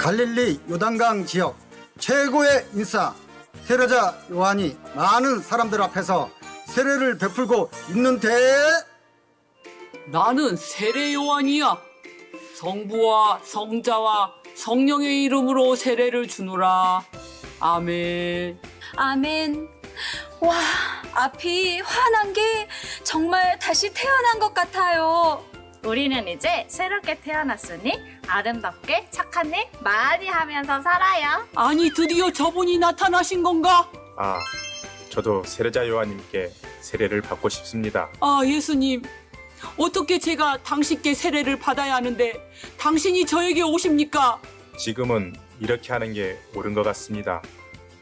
갈릴리 요단강 지역 최고의 인싸 세례자 요한이 많은 사람들 앞에서 세례를 베풀고 있는데 나는 세례 요한이야. 성부와 성자와 성령의 이름으로 세례를 주노라. 아멘. 아멘. 와, 앞이 환한 게 정말 다시 태어난 것 같아요. 우리는 이제 새롭게 태어났으니 아름답게 착한 일 많이 하면서 살아요. 아니 드디어 저분이 나타나신 건가? 아, 저도 세례자 요한님께 세례를 받고 싶습니다. 아 예수님. 어떻게 제가 당신께 세례를 받아야 하는데 당신이 저에게 오십니까? 지금은 이렇게 하는 게 옳은 것 같습니다.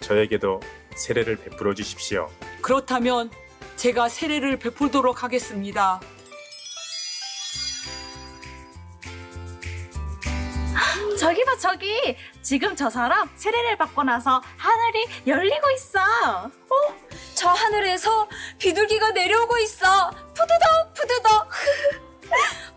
저에게도 세례를 베풀어 주십시오. 그렇다면 제가 세례를 베풀도록 하겠습니다. 저기 봐, 저기. 지금 저 사람 세례를 받고 나서 하늘이 열리고 있어. 저 하늘에서 비둘기가 내려오고 있어. 푸드덕, 푸드덕.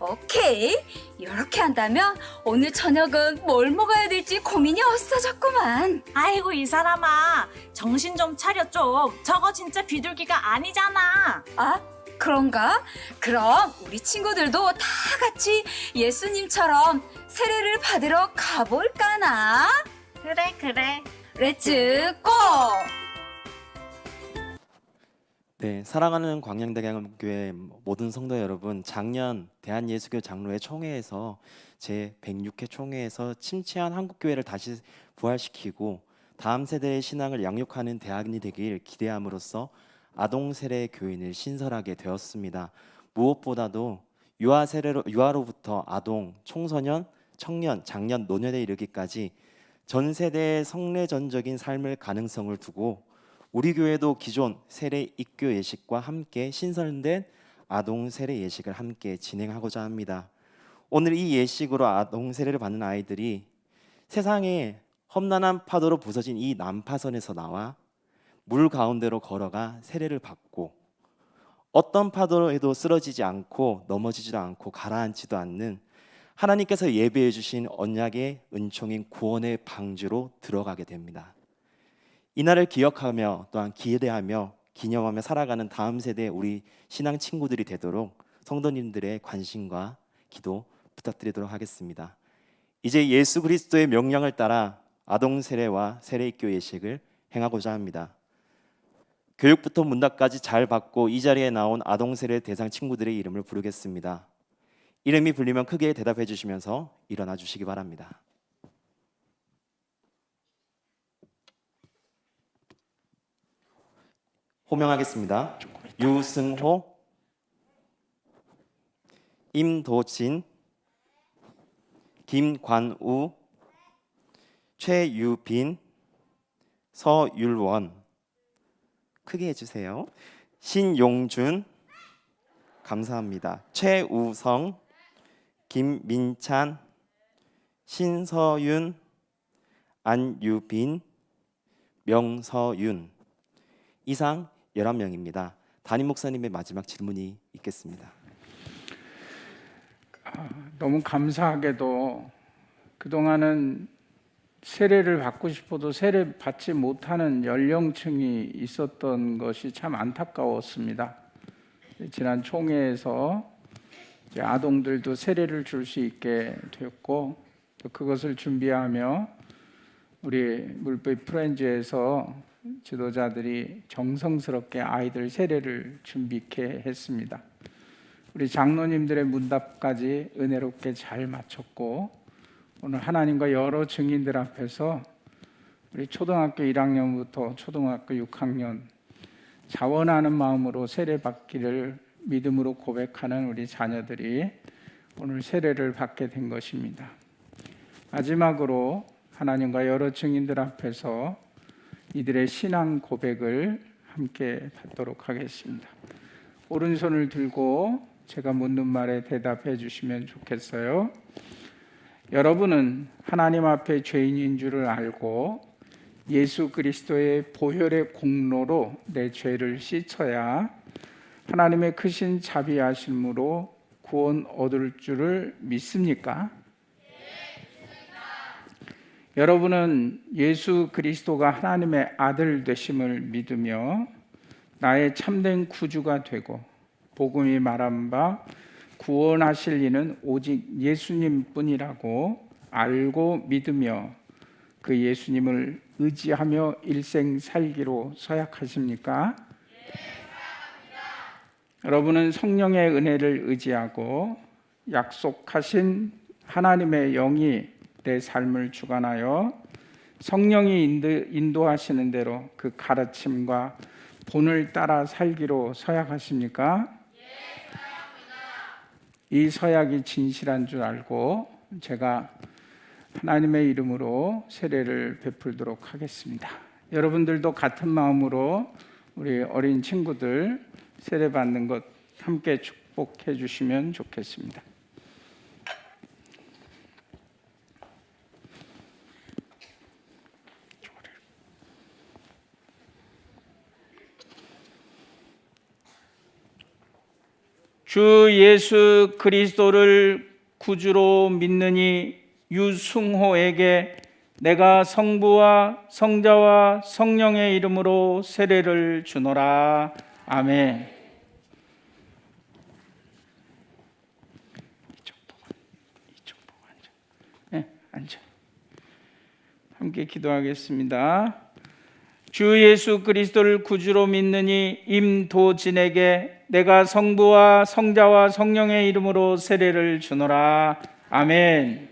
오케이. 이렇게 한다면 오늘 저녁은 뭘 먹어야 될지 고민이 없어졌구만. 아이고, 이 사람아. 정신 좀 차려, 좀. 저거 진짜 비둘기가 아니잖아. 아, 그런가? 그럼 우리 친구들도 다 같이 예수님처럼 세례를 받으러 가볼까나? 그래, 그래. 렛츠 고! 네, 사랑하는 광양대강교회 모든 성도 여러분, 작년 대한예수교 장로회 총회에서 제 106회 총회에서 침체한 한국교회를 다시 부활시키고 다음 세대의 신앙을 양육하는 대안이 되길 기대함으로써 아동 세례 교인을 신설하게 되었습니다. 무엇보다도 유아 세례로 유아로부터 아동, 청소년, 청년, 장년, 노년에 이르기까지 전 세대의 성례전적인 삶을 가능성을 두고 우리 교회도 기존 세례 입교 예식과 함께 신설된 아동 세례 예식을 함께 진행하고자 합니다. 오늘 이 예식으로 아동 세례를 받는 아이들이 세상에 험난한 파도로 부서진 이 난파선에서 나와 물 가운데로 걸어가 세례를 받고 어떤 파도에도 쓰러지지 않고 넘어지지도 않고 가라앉지도 않는 하나님께서 예배해 주신 언약의 은총인 구원의 방주로 들어가게 됩니다. 이날을 기억하며 또한 기대하며 기념하며 살아가는 다음 세대 우리 신앙 친구들이 되도록 성도님들의 관심과 기도 부탁드리도록 하겠습니다. 이제 예수 그리스도의 명령을 따라 아동 세례와 세례 입교 예식을 행하고자 합니다. 교육부터 문답까지 잘 받고 이 자리에 나온 아동 세례 대상 친구들의 이름을 부르겠습니다. 이름이 불리면 크게 대답해 주시면서 일어나 주시기 바랍니다. 호명하겠습니다. 유승호, 임도진, 김관우, 최유빈, 서율원 크게 해주세요. 신용준 감사합니다. 최우성, 김민찬, 신서윤, 안유빈, 명서윤 이상 11명입니다. 담임 목사님의 마지막 질문이 있겠습니다. 너무 감사하게도 그동안은 세례를 받고 싶어도 세례 받지 못하는 연령층이 있었던 것이 참 안타까웠습니다. 지난 총회에서 아동들도 세례를 줄 수 있게 됐고 또 그것을 준비하며 우리 물빛 프렌즈에서 지도자들이 정성스럽게 아이들 세례를 준비케 했습니다. 우리 장로님들의 문답까지 은혜롭게 잘 마쳤고 오늘 하나님과 여러 증인들 앞에서 우리 초등학교 1학년부터 초등학교 6학년 자원하는 마음으로 세례 받기를 믿음으로 고백하는 우리 자녀들이 오늘 세례를 받게 된 것입니다. 마지막으로 하나님과 여러 증인들 앞에서 이들의 신앙 고백을 함께 받도록 하겠습니다. 오른손을 들고 제가 묻는 말에 대답해 주시면 좋겠어요. 여러분은 하나님 앞에 죄인인 줄을 알고 예수 그리스도의 보혈의 공로로 내 죄를 씻어야 하나님의 크신 자비하심으로 구원 얻을 줄을 믿습니까? 여러분은 예수 그리스도가 하나님의 아들 되심을 믿으며 나의 참된 구주가 되고 복음이 말한 바 구원하실 이는 오직 예수님뿐이라고 알고 믿으며 그 예수님을 의지하며 일생 살기로 서약하십니까? 여러분은 성령의 은혜를 의지하고 약속하신 하나님의 영이 내 삶을 주관하여 성령이 인도, 인도하시는 대로 그 가르침과 본을 따라 살기로 서약하십니까? 이 서약이 진실한 줄 알고 제가 하나님의 이름으로 세례를 베풀도록 하겠습니다. 여러분들도 같은 마음으로 우리 어린 친구들 세례 받는 것 함께 축복해 주시면 좋겠습니다. 주 예수 그리스도를 구주로 믿느니 유승호에게 내가 성부와 성자와 성령의 이름으로 세례를 주노라. 아멘. 앉아. 함께 기도하겠습니다. 주 예수 그리스도를 구주로 믿느니 임도진에게 내가 성부와 성자와 성령의 이름으로 세례를 주노라. 아멘.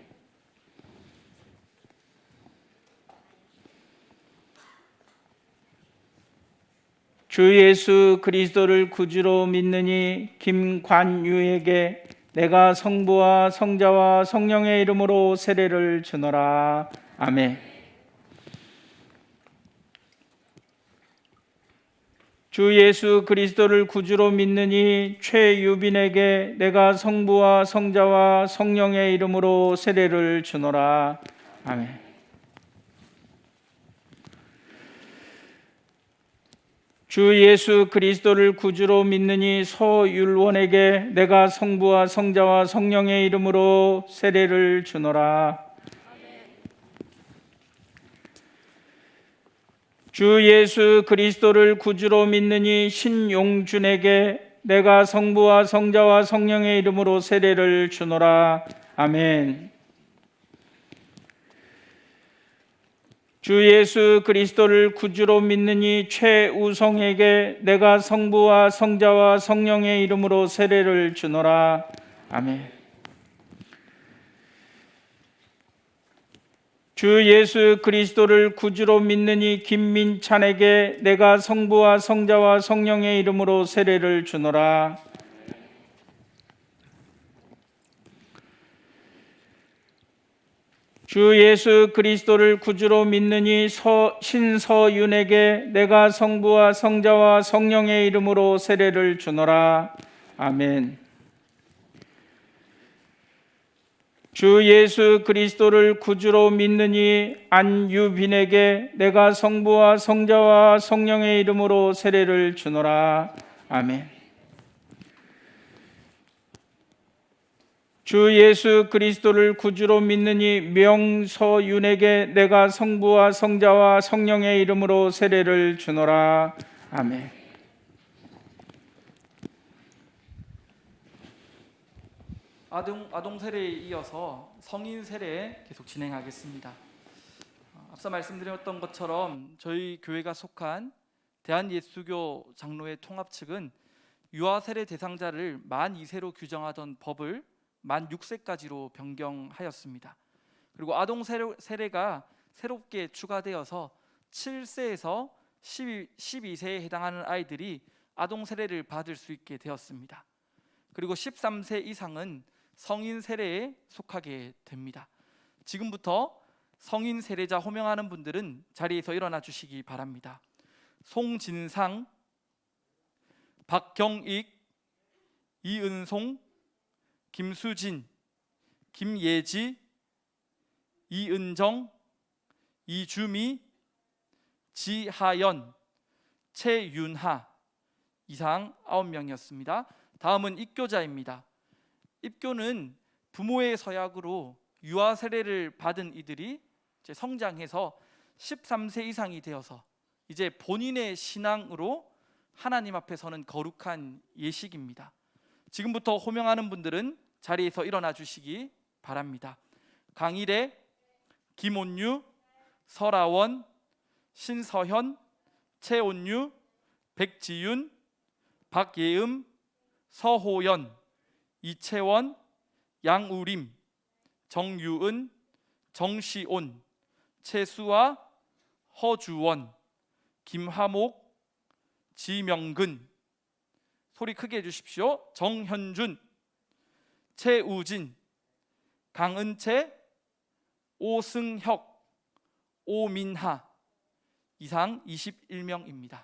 주 예수 그리스도를 구주로 믿느니 김관유에게 내가 성부와 성자와 성령의 이름으로 세례를 주노라. 아멘. 주 예수 그리스도를 구주로 믿느니 최유빈에게 내가 성부와 성자와 성령의 이름으로 세례를 주노라. 아멘. 주 예수 그리스도를 구주로 믿느니 서율원에게 내가 성부와 성자와 성령의 이름으로 세례를 주노라. 주 예수 그리스도를 구주로 믿느니 신용준에게 내가 성부와 성자와 성령의 이름으로 세례를 주노라. 아멘. 주 예수 그리스도를 구주로 믿느니 최우성에게 내가 성부와 성자와 성령의 이름으로 세례를 주노라. 아멘. 주 예수 그리스도를 구주로 믿느니 김민찬에게 내가 성부와 성자와 성령의 이름으로 세례를 주노라. 주 예수 그리스도를 구주로 믿느니 서, 신서윤에게 내가 성부와 성자와 성령의 이름으로 세례를 주노라. 아멘. 주 예수 그리스도를 구주로 믿느니 안유빈에게 내가 성부와 성자와 성령의 이름으로 세례를 주노라. 아멘. 주 예수 그리스도를 구주로 믿느니 명서윤에게 내가 성부와 성자와 성령의 이름으로 세례를 주노라. 아멘. 아동 아동 세례에 이어서 성인 세례 계속 진행하겠습니다. 어, 앞서 말씀드렸던 것처럼 저희 교회가 속한 대한예수교 장로회 통합 측은 유아 세례 대상자를 만 2세로 규정하던 법을 만 6세까지로 변경하였습니다. 그리고 아동 세례, 세례가 새롭게 추가되어서 7세에서 12, 12 세에 해당하는 아이들이 아동 세례를 받을 수 있게 되었습니다. 그리고 13세 이상은 성인 세례에 속하게 됩니다. 지금부터 성인 세례자 호명하는 분들은 자리에서 일어나 주시기 바랍니다. 송진상, 박경익, 이은송, 김수진, 김예지, 이은정, 이주미, 지하연, 최윤하 이상 9명이었습니다. 다음은 입교자입니다. 입교는 부모의 서약으로 유아 세례를 받은 이들이 성장해서 13세 이상이 되어서 이제 본인의 신앙으로 하나님 앞에 서는 거룩한 예식입니다. 지금부터 호명하는 분들은 자리에서 일어나 주시기 바랍니다. 강일애, 김온유, 설아원, 신서현, 최온유, 백지윤, 박예음, 서호연, 이채원, 양우림, 정유은, 정시온, 최수아, 허주원, 김하목, 지명근 소리 크게 해주십시오. 정현준, 최우진, 강은채, 오승혁, 오민하 이상 21명입니다.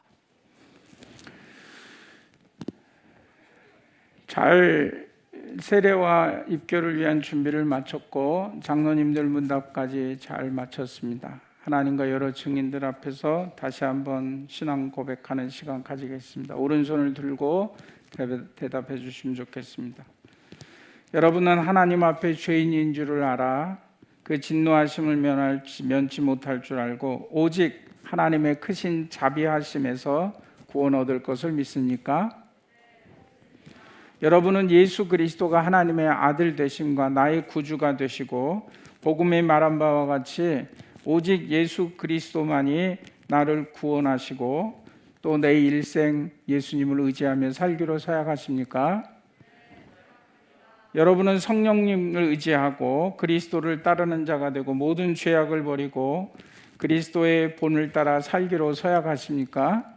잘 세례와 입교를 위한 준비를 마쳤고 장로님들 문답까지 잘 마쳤습니다. 하나님과 여러 증인들 앞에서 다시 한번 신앙 고백하는 시간 가지겠습니다. 오른손을 들고 대- 대답해 주시면 좋겠습니다. 여러분은 하나님 앞에 죄인인 줄을 알아 그 진노하심을 면할지 면치 못할 줄 알고 오직 하나님의 크신 자비하심에서 구원 얻을 것을 믿습니까? 여러분은 예수 그리스도가 하나님의 아들 되심과 나의 구주가 되시고 복음에 말한 바와 같이 오직 예수 그리스도만이 나를 구원하시고 또 내 일생 예수님을 의지하며 살기로 서약하십니까? 여러분은 성령님을 의지하고 그리스도를 따르는 자가 되고 모든 죄악을 버리고 그리스도의 본을 따라 살기로 서약하십니까?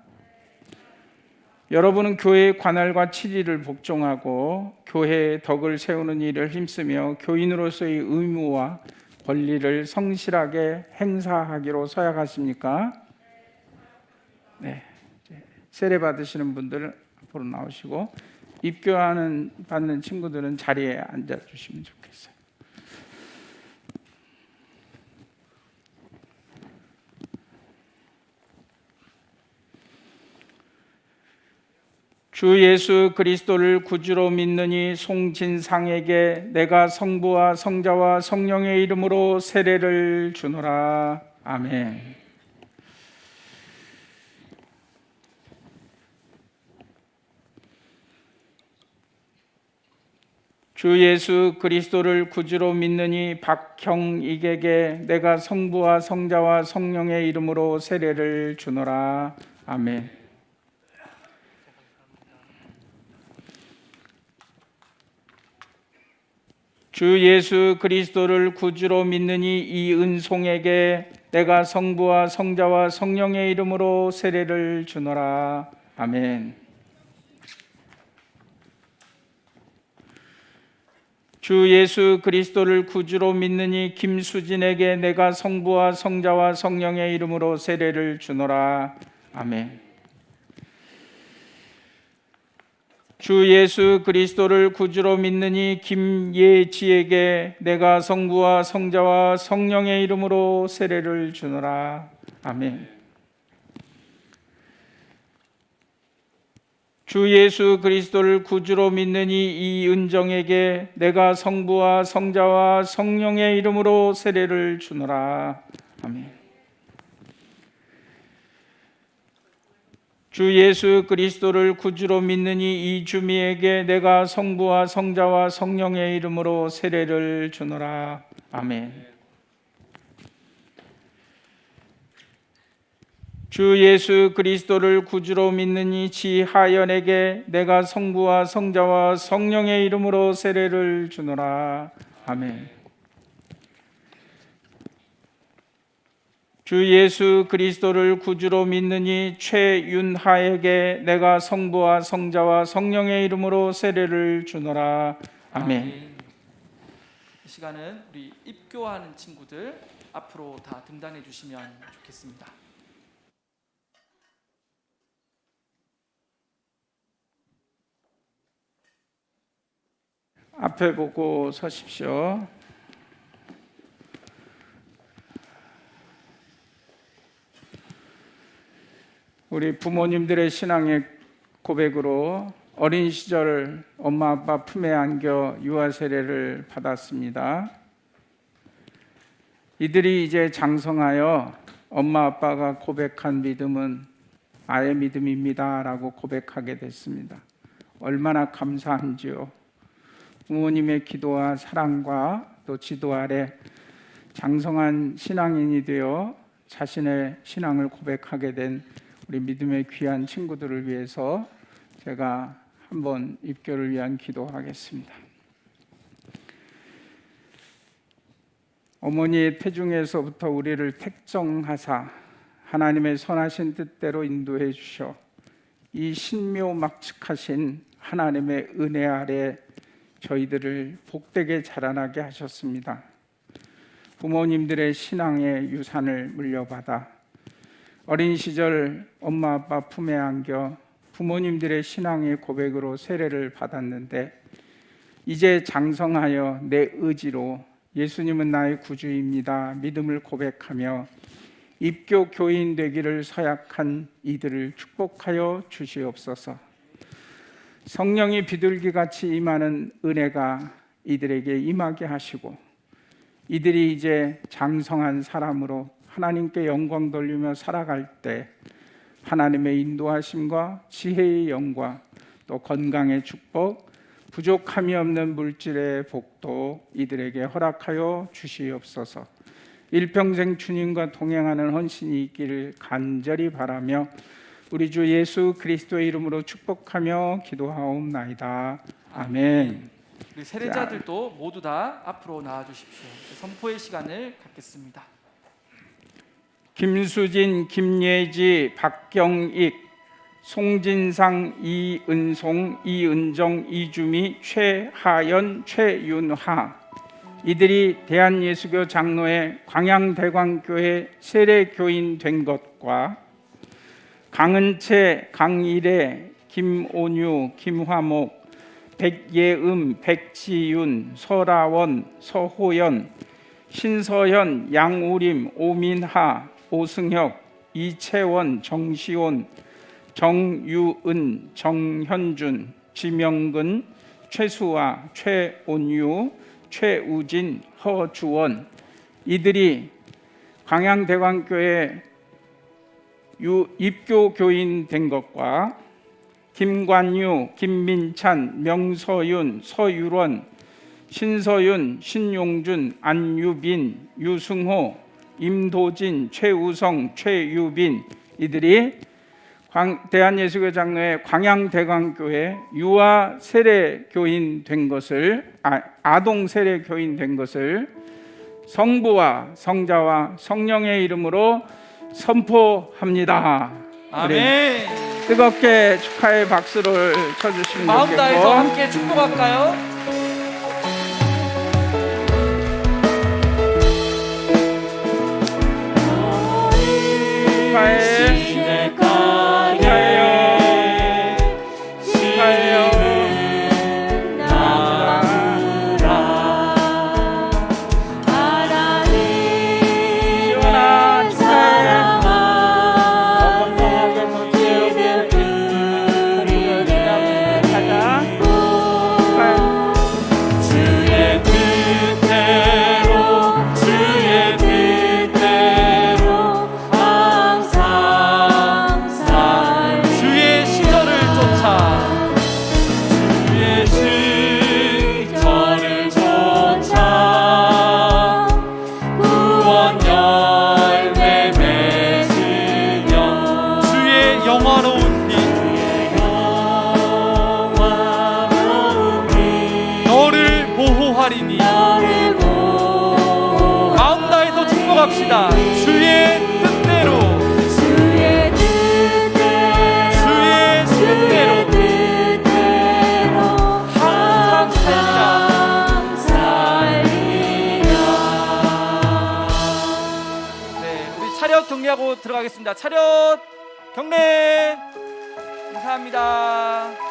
여러분은 교회의 관할과 치리를 복종하고 교회의 덕을 세우는 일을 힘쓰며 교인으로서의 의무와 권리를 성실하게 행사하기로 서약하십니까? 네. 세례 받으시는 분들 앞으로 나오시고 입교하는 받는 친구들은 자리에 앉아 주시면 좋겠어요. 주 예수 그리스도를 구주로 믿느니 송진상에게 내가 성부와 성자와 성령의 이름으로 세례를 주노라. 아멘. 주 예수 그리스도를 구주로 믿느니 박형익에게 내가 성부와 성자와 성령의 이름으로 세례를 주노라. 아멘. 주 예수 그리스도를 구주로 믿느니 이 은송에게 내가 성부와 성자와 성령의 이름으로 세례를 주노라. 아멘. 주 예수 그리스도를 구주로 믿느니 김수진에게 내가 성부와 성자와 성령의 이름으로 세례를 주노라. 아멘. 주 예수 그리스도를 구주로 믿느니 김예지에게 내가 성부와 성자와 성령의 이름으로 세례를 주노라. 아멘. 주 예수 그리스도를 구주로 믿느니 이 은정에게 내가 성부와 성자와 성령의 이름으로 세례를 주노라. 아멘. 주 예수 그리스도를 구주로 믿느니 이 주미에게 내가 성부와 성자와 성령의 이름으로 세례를 주노라. 아멘. 주 예수 그리스도를 구주로 믿느니 지하연에게 내가 성부와 성자와 성령의 이름으로 세례를 주노라. 아멘. 주 예수 그리스도를 구주로 믿느니 최윤하에게 내가 성부와 성자와 성령의 이름으로 세례를 주노라. 아멘. 이 시간은 우리 입교하는 친구들 앞으로 다 등단해 주시면 좋겠습니다. 앞에 보고 서십시오. 우리 부모님들의 신앙의 고백으로 어린 시절 엄마 아빠 품에 안겨 유아 세례를 받았습니다. 이들이 이제 장성하여 엄마 아빠가 고백한 믿음은 아의 믿음입니다라고 고백하게 됐습니다. 얼마나 감사한지요. 부모님의 기도와 사랑과 또 지도 아래 장성한 신앙인이 되어 자신의 신앙을 고백하게 된 우리 믿음의 귀한 친구들을 위해서 제가 한번 입교를 위한 기도하겠습니다. 어머니의 태중에서부터 우리를 택정하사 하나님의 선하신 뜻대로 인도해 주셔 이 신묘막측하신 하나님의 은혜 아래 저희들을 복되게 자라나게 하셨습니다. 부모님들의 신앙의 유산을 물려받아 어린 시절 엄마 아빠 품에 안겨 부모님들의 신앙의 고백으로 세례를 받았는데 이제 장성하여 내 의지로 예수님은 나의 구주입니다. 믿음을 고백하며 입교 교인 되기를 서약한 이들을 축복하여 주시옵소서. 성령이 비둘기 같이 임하는 은혜가 이들에게 임하게 하시고 이들이 이제 장성한 사람으로 하나님께 영광 돌리며 살아갈 때 하나님의 인도하심과 지혜의 영광 또 건강의 축복 부족함이 없는 물질의 복도 이들에게 허락하여 주시옵소서. 일평생 주님과 동행하는 헌신이 있기를 간절히 바라며 우리 주 예수 그리스도의 이름으로 축복하며 기도하옵나이다. 아멘. 우리 세례자들도 모두 다 앞으로 나와 주십시오. 선포의 시간을 갖겠습니다. 김수진, 김예지, 박경익, 송진상, 이은송, 이은정, 이주미, 최하연, 최윤하. 이들이 대한예수교 장로회 광양대광교회 세례교인 된 것과 강은채, 강일애, 김온유, 김화목, 백예음, 백지윤, 설아원, 서호연, 신서현, 양우림, 오민하, 오승혁, 이채원, 정시온, 정유은, 정현준, 지명근, 최수아, 최온유, 최우진, 허주원. 이들이 광양대광교회 유 입교 교인 된 것과 김관유, 김민찬, 명서윤, 서유론, 신서윤, 신용준, 안유빈, 유승호, 임도진, 최우성, 최유빈 이들이 광, 대한예수교 장로회 광양대광교회 유아 세례 교인 된 것을 아, 아동 세례 교인 된 것을 성부와 성자와 성령의 이름으로 선포합니다. 아멘. 뜨겁게 축하의 박수를 쳐주시면 마음 다해서 함께 축복할까요? 축복합시다. 주의 뜻대로 주의 뜻대로 주의 뜻대로 뜻대로 항상 살리라. 살리라 네, 우리 차렷 경례하고 들어가겠습니다. 차렷 경례. 감사합니다.